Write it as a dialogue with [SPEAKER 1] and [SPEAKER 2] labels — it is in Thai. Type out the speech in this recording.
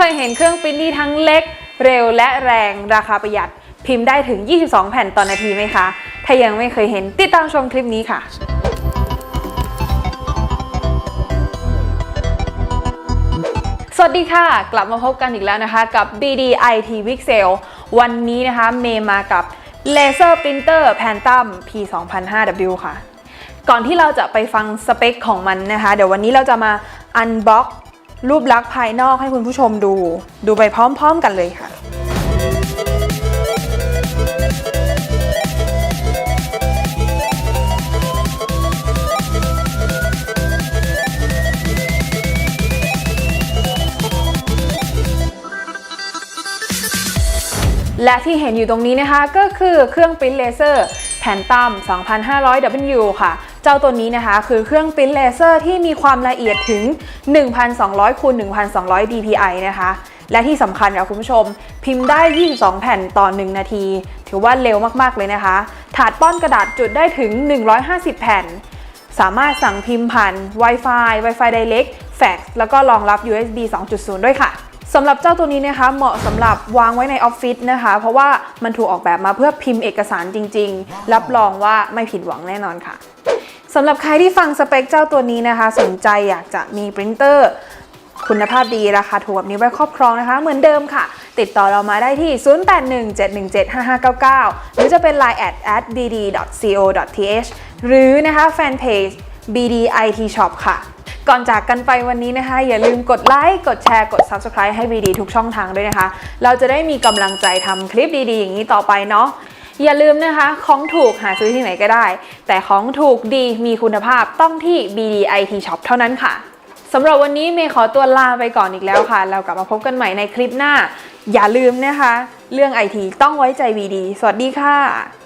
[SPEAKER 1] เคยเห็นเครื่องปริ้นที่ทั้งเล็ก เร็วและแรงราคาประหยัด พิมพ์ได้ถึง 22 แผ่นต่อนนาทีไหมคะ ถ้ายังไม่เคยเห็นติดตามชมคลิปนี้ค่ะสวัสดีค่ะ กลับมาพบกันอีกแล้วนะคะกับ BD IT Week Sale วันนี้นะคะเมย์มากับ Laser Printer Phantom P2005W ค่ะ ก่อนที่เราจะไปฟังสเปคของมันนะคะ เดี๋ยววันนี้เราจะมาอันบ็อก รูปลักษณ์ภายนอกให้คุณผู้ชมดู ดูไปพร้อมๆกันเลยค่ะและที่เห็นอยู่ตรงนี้นะคะก็คือเครื่องปริ้นเลเซอร์แผ่นตั้ม 2,500W ค่ะ จ้าตัวนี้นะคะ คือเครื่องปริ้นเลเซอร์ที่มีความละเอียดถึง 1,200คูณ1,200 dpi นะคะ และที่สำคัญค่ะคุณผู้ชม พิมพ์ได้ 22 แผ่นต่อ 1 นาที ถือว่าเร็วมาก ๆ เลยนะคะ ถาดป้อนกระดาษจุดได้ถึง 150 แผ่น สามารถสั่งพิมพ์ผ่าน Wi-Fi Wi-Fi Direct Fax แล้วก็รองรับ USB 2.0 ด้วยค่ะสำหรับเจ้าตัวนี้นะคะเหมาะสำหรับวางไว้ในออฟฟิศนะคะ เพราะว่ามันถูกออกแบบมาเพื่อพิมพ์เอกสารจริงๆ รับรองว่าไม่ผิดหวังแน่นอนค่ะ สำหรับใครที่ฟังสเปคเจ้าตัวนี้นะคะ สนใจอยากจะมีปรินเตอร์ คุณภาพดีราคาถูกแบบนี้ไว้ครอบครองนะคะ เหมือนเดิมค่ะ ติดต่อเรามาได้ที่ 0817175599 หรือจะเป็น line at at bd.co.th หรือนะคะแฟนเพจ BD IT Shop ค่ะก่อนจากกันไปวันนี้นะคะ อย่าลืมกดไลค์ กดแชร์ กด Subscribe ให้ BD ทุกช่องทางด้วยนะคะ เราจะได้มีกำลังใจทำคลิปดีๆ อย่างนี้ต่อไปเนาะ อย่าลืมนะคะ ของถูกหาซื้อที่ไหนก็ได้ แต่ของถูกดีมีคุณภาพต้องที่ BD IT Shop เท่านั้นค่ะสำหรับวันนี้เมย์ขอตัวลาไปก่อนอีกแล้วค่ะ เรากลับมาพบกันใหม่ในคลิปหน้า อย่าลืมนะคะ เรื่องไอทีต้องไว้ใจ BD สวัสดีค่ะ